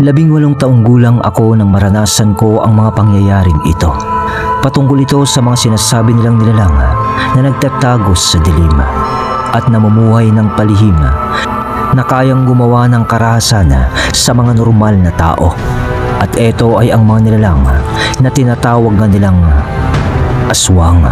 Labing walong taong gulang ako nang maranasan ko ang mga pangyayaring ito. Patungkol ito sa mga sinasabi nilang nilalang na nagtatagos sa dilim at namumuhay ng palihim na kayang gumawa ng karahasan sa mga normal na tao. At ito ay ang mga nilalang na tinatawag nga nilang aswang.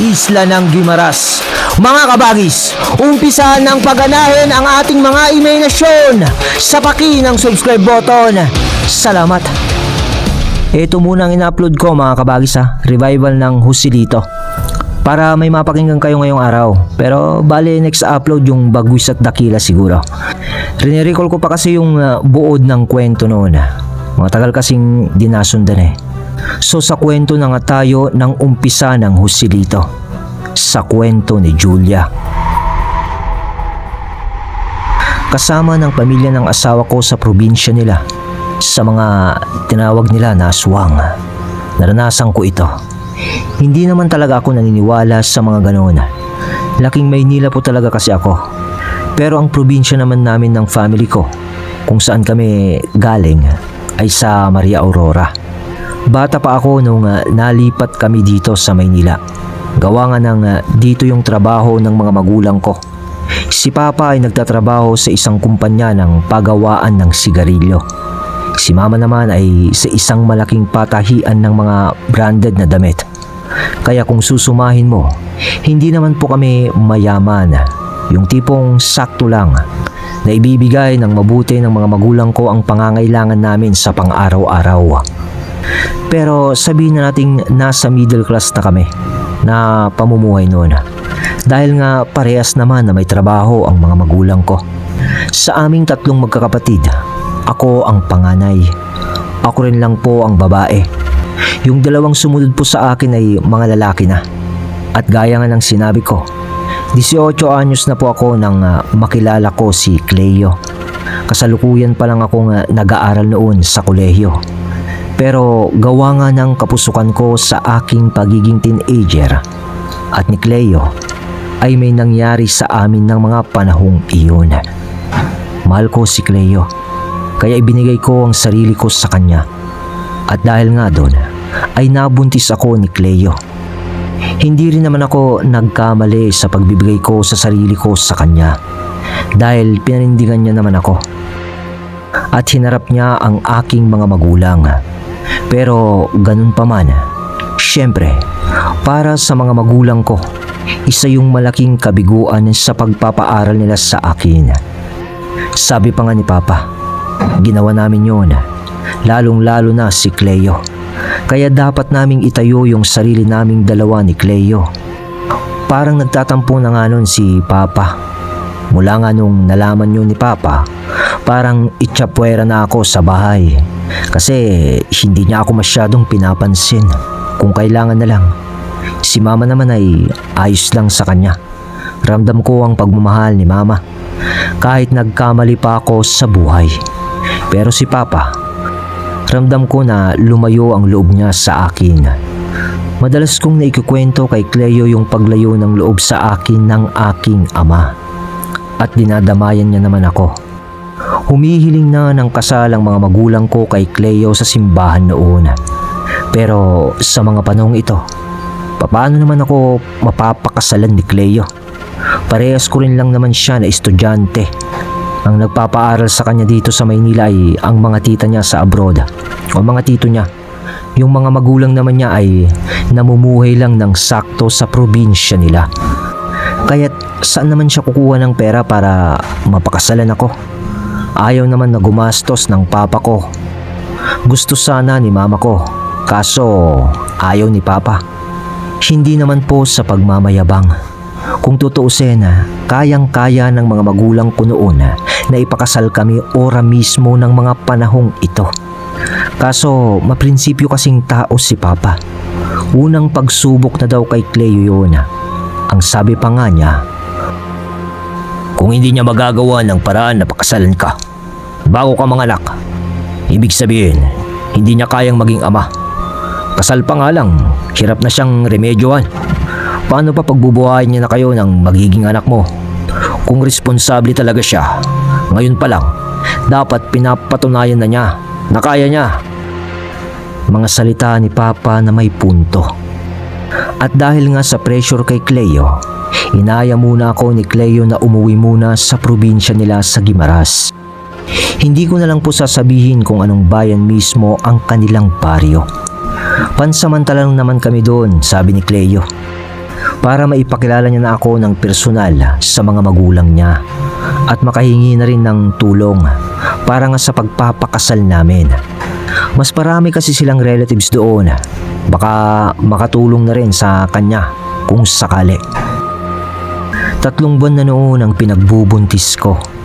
Isla ng Gimaras. Mga kabagis, umpisahan ng paganahin ang ating mga imahinasyon sa paki ng subscribe button. Salamat. Ito muna ang ina-upload ko mga kabagis ha, revival ng Husilito. Para may mapakinggan kayo ngayong araw. Pero bali next upload yung Bagwis at Dakila siguro. Rinirecall ko pa kasi yung uh, buod ng kwento noon. Mga tagal kasing dinasundan eh. So sa kwento na nga tayo ng umpisa ng Husilito. Sa kwento ni Julia. Kasama ng pamilya ng asawa ko sa probinsya nila. Sa mga tinawag nila na aswang. Naranasan ko ito. Hindi naman talaga ako naniniwala sa mga ganoon. Laking Maynila po talaga kasi ako. Pero ang probinsya naman namin ng family ko, kung saan kami galing, ay sa Maria Aurora. Bata pa ako nung ah, nalipat kami dito sa Maynila. Gawa nga ng ah, dito yung trabaho ng mga magulang ko. Si Papa ay nagtatrabaho sa isang kumpanya ng pagawaan ng sigarilyo. Si Mama naman ay sa isang malaking patahian ng mga branded na damit. Kaya kung susumahin mo, hindi naman po kami mayaman. Yung tipong sakto lang na ibibigay ng mabuti ng mga magulang ko ang pangangailangan namin sa pang-araw-araw. Pero sabihin na nating nasa middle class na kami na pamumuhay noon. Dahil nga parehas naman na may trabaho ang mga magulang ko. Sa aming tatlong magkakapatid, ako ang panganay. Ako rin lang po ang babae. Yung dalawang sumunod po sa akin ay mga lalaki na. At gaya nga ng sinabi ko, 18 anyos na po ako nang ah, makilala ko si Cleo. Kasalukuyan pa lang akong ah, nag-aaral noon sa kolehiyo. Pero gawa nga ng kapusukan ko sa aking pagiging teenager at ni Cleo ay may nangyari sa amin ng mga panahong iyon. Mahal ko si Cleo kaya ibinigay ko ang sarili ko sa kanya. At dahil nga doon ay nabuntis ako ni Cleo. Hindi rin naman ako nagkamali sa pagbibigay ko sa sarili ko sa kanya dahil pinanindigan niya naman ako. At hinarap niya ang aking mga magulang. Pero ganun pa man, syempre, para sa mga magulang ko, isa yung malaking kabiguan sa pagpapaaral nila sa akin. Sabi pa nga ni Papa, ginawa namin yon, lalong lalo na si Cleo. Kaya dapat naming itayo yung sarili naming dalawa ni Cleo. Parang nagtatampo na nga nun si Papa. Mula nga nung nalaman yun ni Papa, parang itchapwera na ako sa bahay. Kasi hindi niya ako masyadong pinapansin. Kung kailangan na lang. Si Mama naman ay ayos lang sa kanya. Ramdam ko ang pagmamahal ni Mama. Kahit nagkamali pa ako sa buhay. Pero si Papa, ramdam ko na lumayo ang loob niya sa akin. Madalas kong naikikwento kay Cleo yung paglayo ng loob sa akin ng aking ama. At dinadamayan niya naman ako. Humihiling na ng kasal ang mga magulang ko kay Cleo sa simbahan noon. Pero sa mga panahong ito, paano naman ako mapapakasalan ni Cleo? Parehas ko rin lang naman siya na estudyante. Ang nagpapaaral sa kanya dito sa Maynila ay ang mga tita niya sa abroad o mga tito niya. Yung mga magulang naman niya ay namumuhay lang ng sakto sa probinsya nila. Kaya't saan naman siya kukuha ng pera para mapakasalan ako? Ayaw naman na gumastos ng papa ko. Gusto sana ni mama ko, kaso ayaw ni papa. Hindi naman po sa pagmamayabang. Kung tutuusin, kayang-kaya ng mga magulang ko noon na ipakasal kami ora mismo ng mga panahong ito. Kaso maprinsipyo kasing tao si Papa. Unang pagsubok na daw kay Cleo yun. Ang sabi pa nga niya, Kung hindi niya magagawa ng paraan na pakasalan ka, bago ka manganak, ibig sabihin, hindi niya kayang maging ama. Kasal pa nga lang, hirap na siyang remedyohan. Paano pa pagbubuhayin niya na kayo ng magiging anak mo? Kung responsable talaga siya, Ngayon pa lang, dapat pinapatunayan na niya na kaya niya. Mga salita ni Papa na may punto. At dahil nga sa pressure kay Cleo, inaya muna ako ni Cleo na umuwi muna sa probinsya nila sa Gimaras. Hindi ko na lang po sasabihin kung anong bayan mismo ang kanilang baryo. Pansamantala lang naman kami doon, sabi ni Cleo. Para maipakilala niya na ako ng personal sa mga magulang niya at makahingi na rin ng tulong para nga sa pagpapakasal namin. Mas marami kasi silang relatives doon. Baka makatulong na rin sa kanya kung sakali. Tatlong buwan na noon ang pinagbubuntis ko.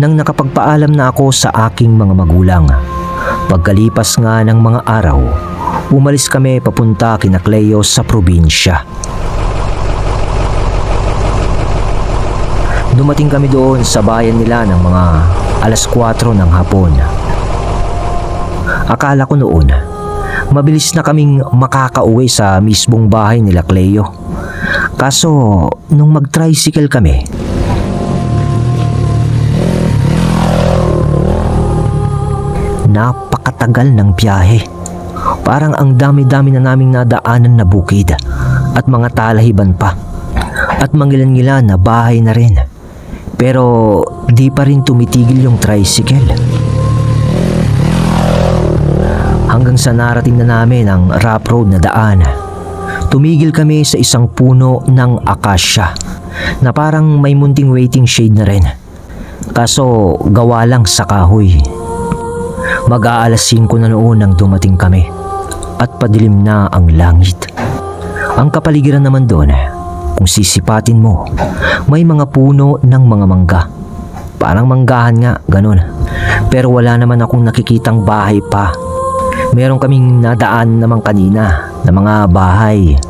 Nang nakapagpaalam na ako sa aking mga magulang. Pagkalipas nga ng mga araw, umalis kami papunta kina Cleo sa probinsya. Dumating kami doon sa bayan nila ng mga alas 4 ng hapon. Akala ko noon, mabilis na kaming makakauwi sa mismong bahay nila Cleo. Kaso, nung mag-tricycle kami, napakatagal ng biyahe. Parang ang dami-dami na naming nadaanan na bukid at mga talahiban pa. At mangilan-ngilan na bahay na rin. Pero di pa rin tumitigil yung tricycle. Hanggang sa narating na namin ang rough road na daan. Tumigil kami sa isang puno ng akasya na parang may munting waiting shade na rin. Kaso gawa lang sa kahoy. Mag-aalas 5 na noon nang dumating kami at padilim na ang langit. Ang kapaligiran naman doon, kung sisipatin mo, may mga puno ng mga mangga. Parang manggahan nga, ganun. Pero wala naman akong nakikitang bahay pa. Meron kaming nadaan naman kanina na mga bahay.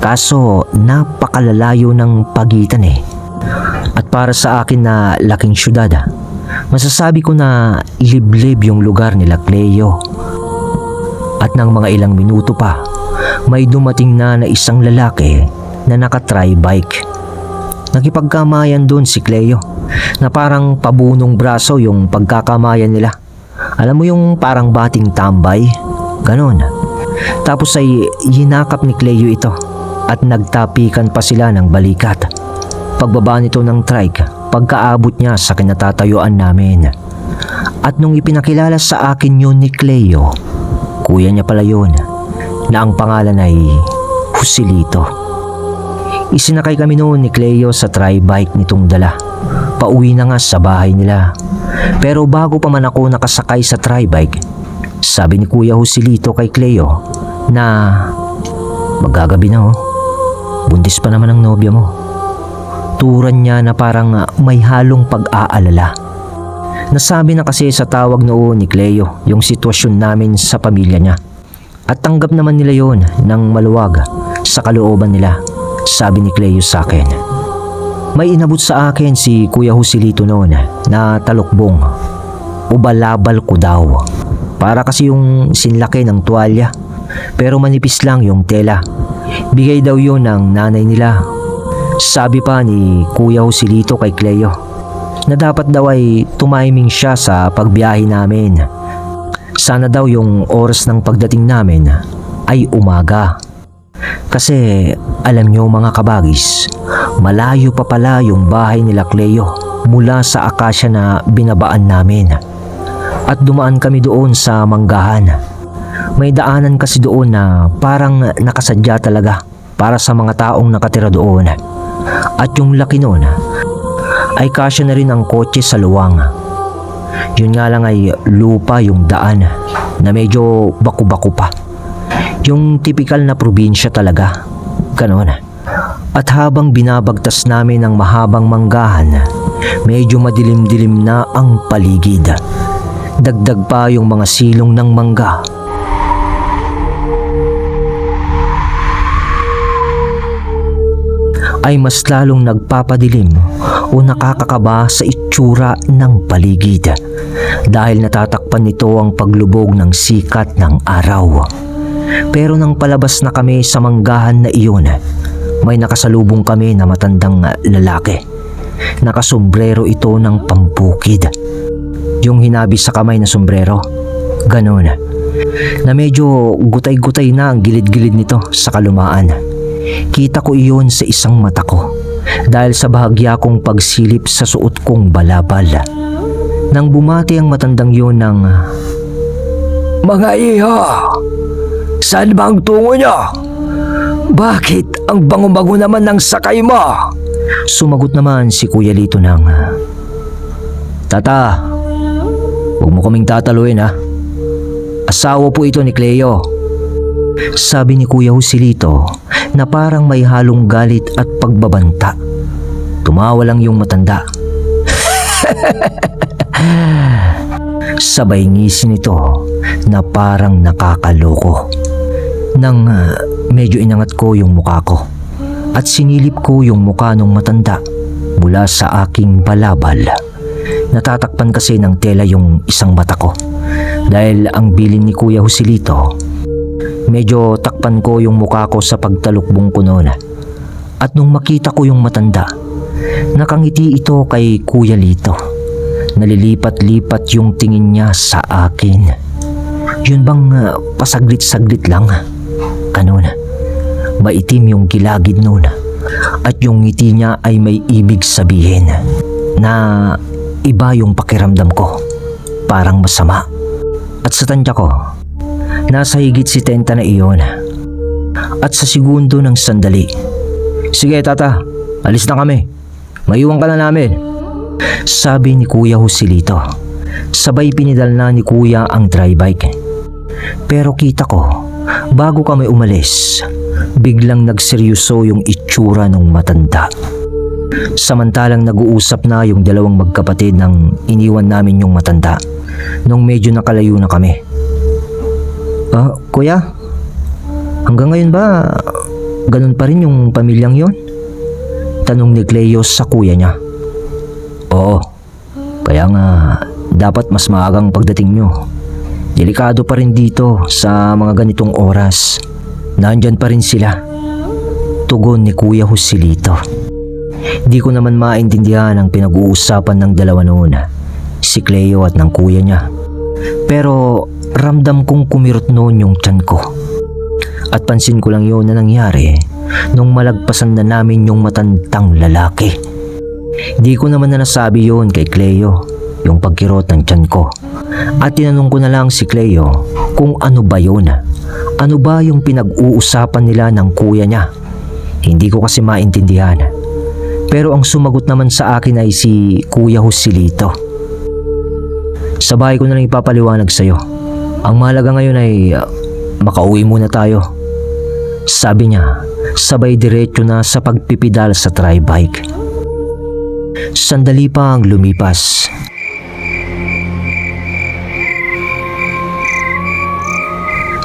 Kaso napakalalayo ng pagitan eh. At para sa akin na laking syudad, masasabi ko na liblib yung lugar nila Cleo. At nang mga ilang minuto pa, may dumating na na isang lalaki na naka-try bike. Nakipagkamayan doon si Cleo na parang pabunong braso yung pagkakamayan nila. Alam mo yung parang bating tambay? Ganon. Tapos ay hinakap ni Cleo ito at nagtapikan pa sila ng balikat. Pagbaba nito ng trike, pagkaabot niya sa kinatatayuan namin. At nung ipinakilala sa akin yun ni Cleo, kuya niya pala yun, na ang pangalan ay Husilito. Isinakay kami noon ni Cleo sa tri-bike nitong dala. Pauwi na nga sa bahay nila. Pero bago pa man ako nakasakay sa tri-bike, sabi ni Kuya Husilito kay Cleo na magagabi na oh. Buntis pa naman ang nobya mo. Turan niya na parang ah, may halong pag-aalala. Nasabi na kasi sa tawag noon ni Cleo yung sitwasyon namin sa pamilya niya. At tanggap naman nila yon ng maluwag sa kalooban nila, sabi ni Cleo sa akin. May inabot sa akin si Kuya Husilito noon na talukbong. Ubalabal ko daw. Para kasi yung sinlaki ng tuwalya. Pero manipis lang yung tela. Bigay daw yun ng nanay nila. Sabi pa ni Kuya Husilito kay Cleo na dapat daw ay tumiming siya sa pagbiyahe namin. Sana daw yung oras ng pagdating namin ay umaga. Kasi alam nyo mga kabagis, malayo pa pala yung bahay nila Cleo mula sa akasya na binabaan namin. At dumaan kami doon sa manggahan. May daanan kasi doon na parang nakasadya talaga para sa mga taong nakatira doon. At yung laki noon ay kasya na rin ang kotse sa luwang. Yun nga lang ay lupa yung daan na medyo baku-baku pa. Yung typical na probinsya talaga. Ganon. At habang binabagtas namin ang mahabang manggahan, medyo madilim-dilim na ang paligid. Dagdag pa yung mga silong ng mangga. Ay mas lalong nagpapadilim o nakakakaba sa itsura ng paligid dahil natatakpan nito ang paglubog ng sikat ng araw. Pero nang palabas na kami sa manggahan na iyon, may nakasalubong kami na matandang lalaki nakasombrero ito ng pambukid. Yung hinabi sa kamay na sombrero, ganon. Na medyo gutay-gutay na ang gilid-gilid nito sa kalumaan. Kita ko iyon sa isang mata ko dahil sa bahagya kong pagsilip sa suot kong balabal. Nang bumati ang matandang yun ng Mga iha, saan ba ang tungo niyo? Bakit ang bango-bango naman ng sakay mo? Sumagot naman si Kuya Lito ng Tata, huwag mo kaming tataluin ha. Asawa po ito ni Cleo. Sabi ni Kuya Joselito na parang may halong galit at pagbabanta. Tumawa lang yung matanda. Sabay ngisi nito na parang nakakaloko. Nang ah, medyo inangat ko yung mukha ko at sinilip ko yung mukha ng matanda mula sa aking balabal. Natatakpan kasi ng tela yung isang mata ko dahil ang bilin ni Kuya Joselito medyo takpan ko yung mukha ko sa pagtalukbong ko noon. At nung makita ko yung matanda, nakangiti ito kay Kuya Lito. Nalilipat-lipat yung tingin niya sa akin. Yun bang ah, pasaglit-saglit lang? Ganun. Maitim yung gilagid noon. At yung ngiti niya ay may ibig sabihin na iba yung pakiramdam ko. Parang masama. At sa tansya ko, nasa higit si Tenta na iyon. At sa segundo ng sandali, Sige tata, alis na kami. Maiwan ka na namin. Sabi ni Kuya Joselito. Sabay pinidal na ni Kuya ang dry bike. Pero kita ko, bago kami umalis, biglang nagseryoso yung itsura ng matanda. Samantalang nag-uusap na yung dalawang magkapatid nang iniwan namin yung matanda nung medyo nakalayo na kami. Ah, kuya? Hanggang ngayon ba ganun pa rin yung pamilyang yon? Tanong ni Cleo sa kuya niya. Oo, kaya nga dapat mas maagang pagdating nyo. Delikado pa rin dito sa mga ganitong oras. Nandyan pa rin sila. Tugon ni Kuya Joselito. Di ko naman maintindihan ang pinag-uusapan ng dalawa noon. Si Cleo at ng kuya niya. Pero ramdam kong kumirot noon yung tiyan ko. At pansin ko lang yun na nangyari nung malagpasan na namin yung matandang lalaki. Di ko naman na nasabi yun kay Cleo, yung pagkirot ng tiyan ko. At tinanong ko na lang si Cleo kung ano ba yun. Ano ba yung pinag-uusapan nila ng kuya niya? Hindi ko kasi maintindihan. Pero ang sumagot naman sa akin ay si Kuya Joselito. Sa bahay ko na lang ipapaliwanag sa'yo. Ang mahalaga ngayon ay uh, makauwi muna tayo. Sabi niya, sabay diretso na sa pagpipidal sa tri-bike. Sandali pa ang lumipas.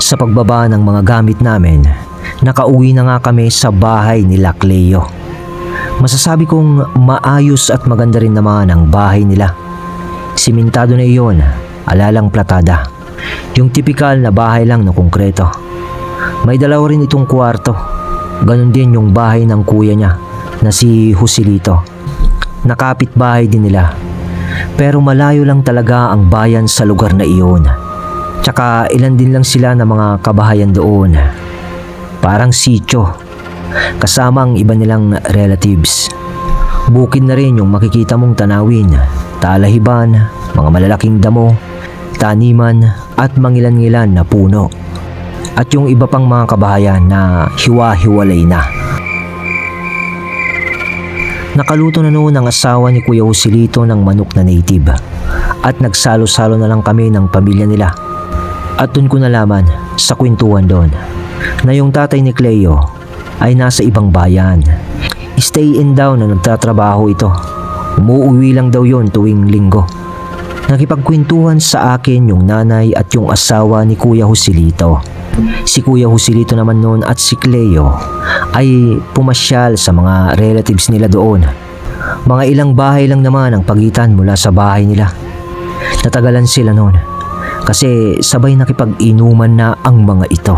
Sa pagbaba ng mga gamit namin, nakauwi na nga kami sa bahay nila Cleo. Masasabi kong maayos at maganda rin naman ang bahay nila. Simentado na iyon, alalang platada. Yung tipikal na bahay lang na konkreto. May dalawa rin itong kwarto. Ganon din yung bahay ng kuya niya na si Joselito. Nakapit bahay din nila. Pero malayo lang talaga ang bayan sa lugar na iyon. Tsaka ilan din lang sila na mga kabahayan doon. Parang sityo. Kasama ang iba nilang relatives. Bukid na rin yung makikita mong tanawin. Talahiban, mga malalaking damo, taniman at mangilan-ngilan na puno at yung iba pang mga kabahayan na hiwa-hiwalay na. Nakaluto na noon ang asawa ni Kuya Joselito ng manok na native at nagsalo-salo na lang kami ng pamilya nila. At doon ko nalaman sa kwentuhan doon na yung tatay ni Cleo ay nasa ibang bayan. Stay in daw na nagtatrabaho ito. Umuuwi lang daw yon tuwing linggo. Nakipagkwentuhan sa akin yung nanay at yung asawa ni Kuya Joselito. Si Kuya Joselito naman noon at si Cleo ay pumasyal sa mga relatives nila doon. Mga ilang bahay lang naman ang pagitan mula sa bahay nila. Natagalan sila noon kasi sabay nakipag-inuman na ang mga ito.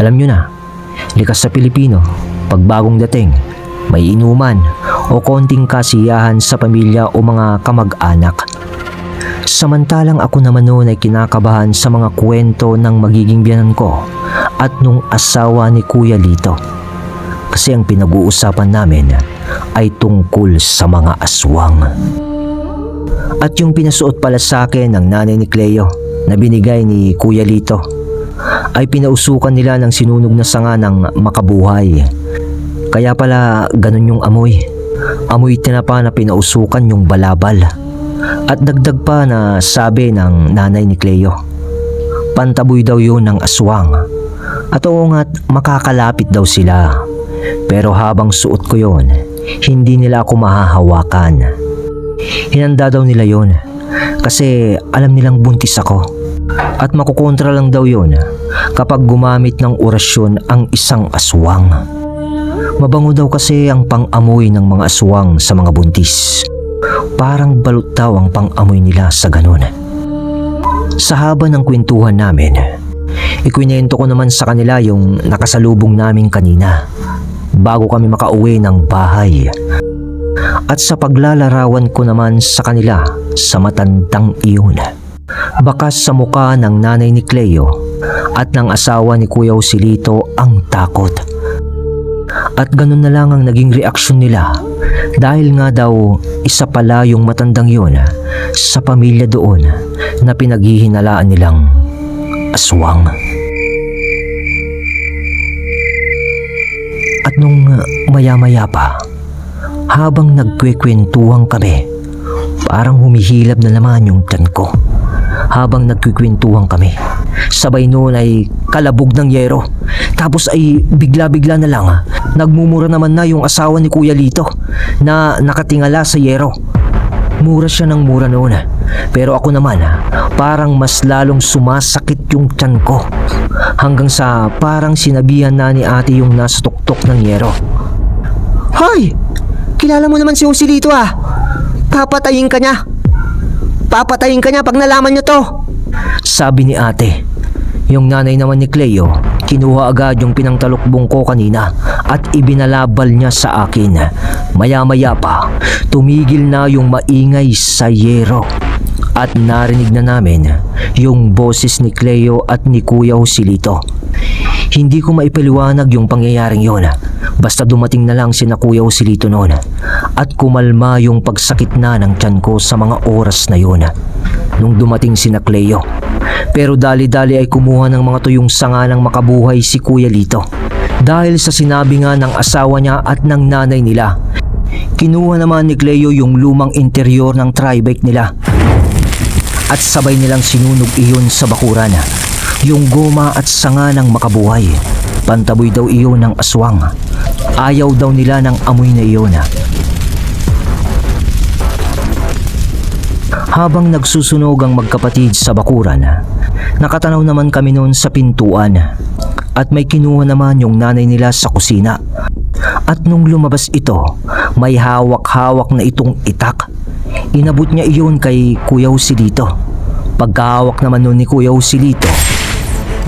Alam nyo na, likas sa Pilipino, pag bagong dating, may inuman o konting kasiyahan sa pamilya o mga kamag-anak. Samantalang ako naman noon ay kinakabahan sa mga kwento ng magiging biyanan ko at nung asawa ni Kuya Lito. Kasi ang pinag-uusapan namin ay tungkol sa mga aswang. At yung pinasuot pala sa akin ng nanay ni Cleo na binigay ni Kuya Lito ay pinausukan nila ng sinunog na sanga ng makabuhay. Kaya pala ganun yung amoy. Amoy tinapa na pinausukan yung balabal. At dagdag pa na sabi ng nanay ni Cleo. Pantaboy daw yun ng aswang. At oo nga't makakalapit daw sila. Pero habang suot ko yon, hindi nila ako mahahawakan. Hinanda daw nila yon kasi alam nilang buntis ako. At makukontra lang daw yon kapag gumamit ng orasyon ang isang aswang. Mabango daw kasi ang pang-amoy ng mga aswang sa mga buntis. Parang balot daw ang pang-amoy nila sa ganun. Sa haba ng kwentuhan namin, ikwinento ko naman sa kanila yung nakasalubong namin kanina bago kami makauwi ng bahay. At sa paglalarawan ko naman sa kanila sa matandang iyon. Bakas sa muka ng nanay ni Cleo at ng asawa ni Kuya Osilito ang takot. At ganun na lang ang naging reaksyon nila dahil nga daw isa pala yung matandang yun sa pamilya doon na pinaghihinalaan nilang aswang. At nung maya-maya pa, habang nagkwekwentuhan kami, parang humihilab na naman yung tiyan ko. Habang nagkwekwentuhan kami, sabay noon ay kalabog ng yero. Tapos ay bigla-bigla na lang, nagmumura naman na yung asawa ni Kuya Lito na nakatingala sa yero. Mura siya ng mura noon. Pero ako naman, parang mas lalong sumasakit yung tiyan ko. Hanggang sa parang sinabihan na ni ate yung nasa tuktok ng yero. Hoy! Kilala mo naman si Usilito ah. Papatayin ka niya. Papatayin ka niya pag nalaman niyo to. Sabi ni ate. Yung nanay naman ni Cleo, kinuha agad yung pinangtalukbong ko kanina at ibinalabal niya sa akin. Maya-maya pa, tumigil na yung maingay sa yero. At narinig na namin yung boses ni Cleo at ni Kuya Josilito. Hindi ko maipaliwanag yung pangyayaring yon. Basta dumating na lang si na Kuya Josilito noon at kumalma yung pagsakit na ng tiyan ko sa mga oras na yon. Nung dumating si na Cleo. Pero dali-dali ay kumuha ng mga tuyong sanga ng makabuhay si Kuya Lito. Dahil sa sinabi nga ng asawa niya at ng nanay nila. Kinuha naman ni Cleo yung lumang interior ng tribike nila at sabay nilang sinunog iyon sa bakuran. Yung goma at sanga ng makabuhay. Pantaboy daw iyon ng aswang. Ayaw daw nila ng amoy na iyon. Habang nagsusunog ang magkapatid sa bakuran, nakatanaw naman kami noon sa pintuan at may kinuha naman yung nanay nila sa kusina. At nung lumabas ito, may hawak-hawak na itong itak. Inabot niya iyon kay Kuya Usilito. Pagkahawak naman nun ni Kuya Usilito,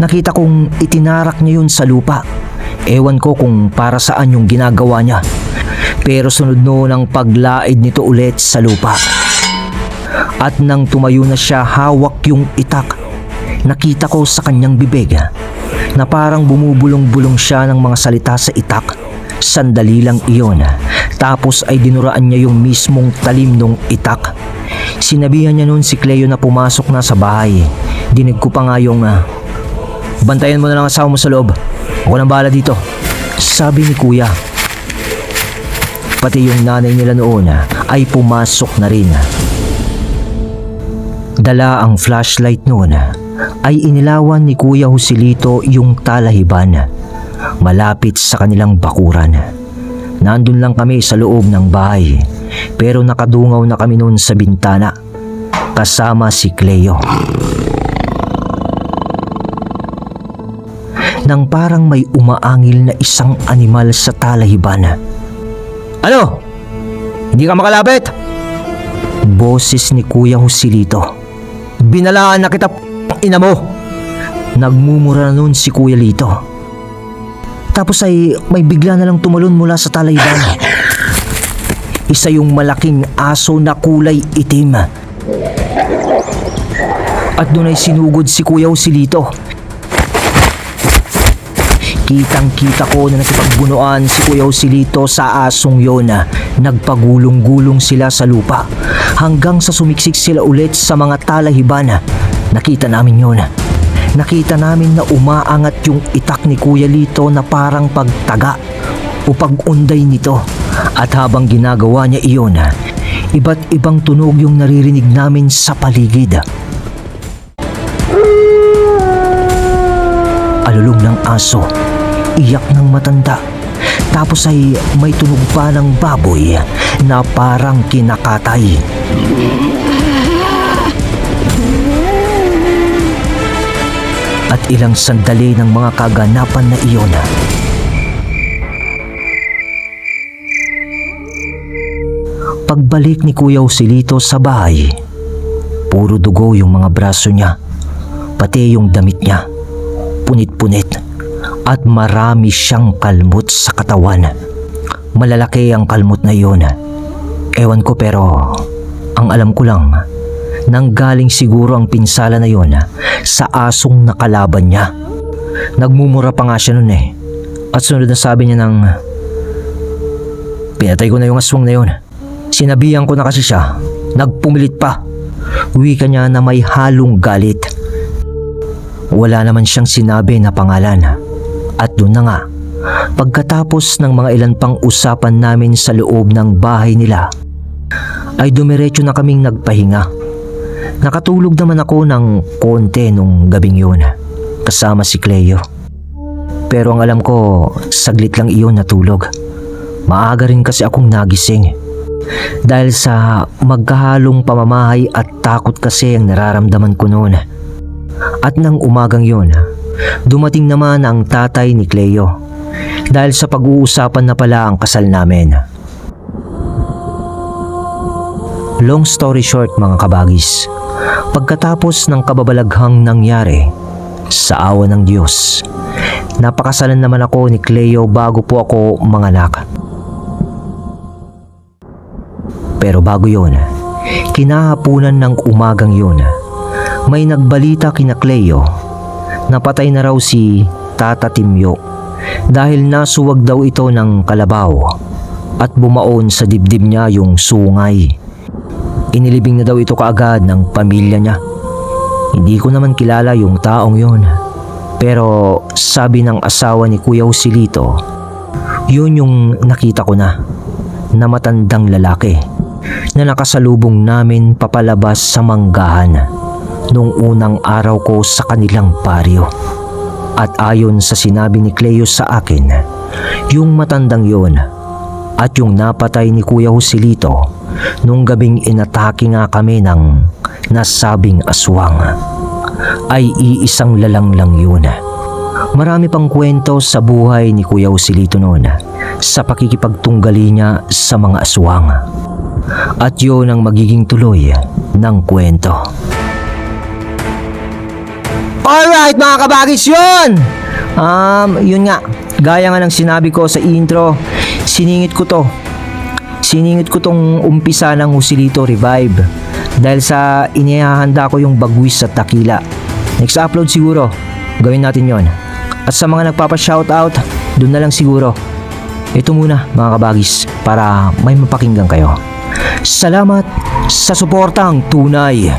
nakita kong itinarak niya yun sa lupa. Ewan ko kung para saan yung ginagawa niya. Pero sunod noon ang paglaid nito ulit sa lupa. At nang tumayo na siya hawak yung itak, nakita ko sa kanyang bibig na parang bumubulong-bulong siya ng mga salita sa itak. Sandali lang iyon. Tapos ay dinuraan niya yung mismong talim ng itak. Sinabihan niya noon si Cleo na pumasok na sa bahay. Dinig ko pa nga yung ah, Bantayan mo na lang asawa mo sa loob. Ako nang bahala dito. Sabi ni kuya. Pati yung nanay nila noon ah, ay pumasok na rin. Dala ang flashlight noon ah, ay inilawan ni Kuya Joselito yung talahiban malapit sa kanilang bakuran. Nandun lang kami sa loob ng bahay pero nakadungaw na kami noon sa bintana kasama si Cleo. Nang parang may umaangil na isang animal sa talahiban. Ano? Hindi ka makalapit? Boses ni Kuya Joselito. Binalaan na kita ina mo. Nagmumura na nun si Kuya Lito. Tapos ay may bigla na lang tumalon mula sa talayban. Isa yung malaking aso na kulay itim. At doon ay sinugod si Kuya Osilito. Kitang kita ko na nakipagbunuan si Kuya Osilito sa asong yon. Nagpagulong-gulong sila sa lupa hanggang sa sumiksik sila ulit sa mga talahiban. Nakita namin yon. Nakita namin na umaangat yung itak ni Kuya Lito na parang pagtaga o pag-unday nito. At habang ginagawa niya iyon, iba't ibang tunog yung naririnig namin sa paligid. Alulong ng aso, iyak ng matanda. Tapos ay may tunog pa ng baboy na parang kinakatay. Ilang sandali ng mga kaganapan na iyon. Pagbalik ni Kuya Osilito sa bahay, puro dugo yung mga braso niya, pati yung damit niya, punit-punit, at marami siyang kalmot sa katawan. Malalaki ang kalmot na iyon. Ewan ko pero ang alam ko lang, nanggaling siguro ang pinsala na iyon sa asong nakalaban niya. Nagmumura pa nga siya nun eh. At sunod na sabi niya ng Pinatay ko na yung aswang na yun. Sinabihan ko na kasi siya. Nagpumilit pa. Uwi ka niya na may halong galit. Wala naman siyang sinabi na pangalan. At doon na nga, pagkatapos ng mga ilan pang usapan namin sa loob ng bahay nila, ay dumiretso na kaming nagpahinga. Nakatulog naman ako ng konti nung gabing yun, kasama si Cleo. Pero ang alam ko, saglit lang iyon natulog. Maaga rin kasi akong nagising. Dahil sa magkahalong pamamahay at takot kasi ang nararamdaman ko noon. At nang umagang yon, dumating naman ang tatay ni Cleo. Dahil sa pag-uusapan na pala ang kasal namin. Long story short mga kabagis, pagkatapos ng kababalaghang nangyari sa awa ng Diyos, napakasalan naman ako ni Cleo bago po ako manganak. Pero bago yon, kinahapunan ng umagang yon, may nagbalita kina Cleo na patay na raw si Tata Timyo dahil nasuwag daw ito ng kalabaw at bumaon sa dibdib niya yung sungay. Inilibing na daw ito kaagad ng pamilya niya. Hindi ko naman kilala yung taong yon. Pero sabi ng asawa ni Kuya Usilito, yun yung nakita ko na, na matandang lalaki na nakasalubong namin papalabas sa manggahan nung unang araw ko sa kanilang baryo. At ayon sa sinabi ni Cleo sa akin, yung matandang yon at yung napatay ni Kuya Joselito nung gabing inatake nga kami ng nasabing aswang ay iisang lalang lang yun. Marami pang kwento sa buhay ni Kuya Joselito noon sa pakikipagtunggali niya sa mga aswang. At yun ang magiging tuloy ng kwento. Alright mga kabagis yun! Um, yun nga, gaya nga ng sinabi ko sa intro, siningit ko to. Siningit ko tong umpisa ng Husilito Revive dahil sa inihahanda ko yung bagwis at takila. Next upload siguro, gawin natin yon. At sa mga nagpapa-shoutout, doon na lang siguro. Ito muna mga kabagis para may mapakinggan kayo. Salamat sa suportang tunay.